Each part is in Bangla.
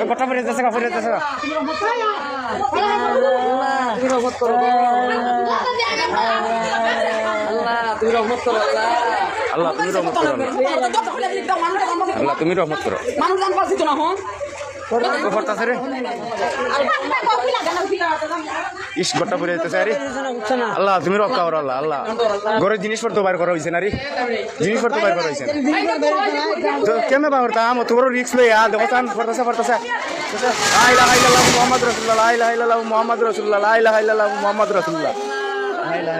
গোটা পরে যাচ্ছে পরে যাচ্ছে তুমি রহমত করো আল্লাহ তুমি রহমত করো আল্লাহ তুমি রহমত করো আল্লাহ। আল্লাহ তুমি রহমত করো মানুষ জান পাচ্ছি তো না ও পড়তাছে রে ইস গোটা পরে যেতেছে আরে। আল্লাহ তুমি রক্ষা করো আল্লাহ আল্লাহ। ঘরের জিনিসপত্র বাইর করা হয়েছে না রে। জিনিসপত্র বাইর করা হয়েছে তো কেমনে বা করতা? আম তোর রিক্স লই আ দেখো চান ফরতাছে ফরতাছে লা ইলাহা ইল্লাল্লাহু মুহাম্মাদুর রাসূলুল্লাহ লা ইলাহা ইল্লাল্লাহু মুহাম্মাদুর রাসূলুল্লাহ লা ইলাহা ইল্লাল্লাহু মুহাম্মাদুর রাসূলুল্লাহ। লা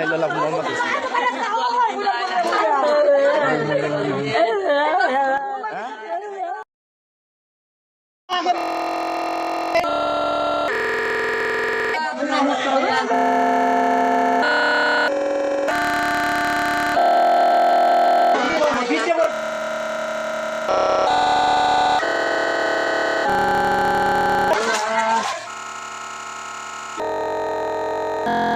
Uh...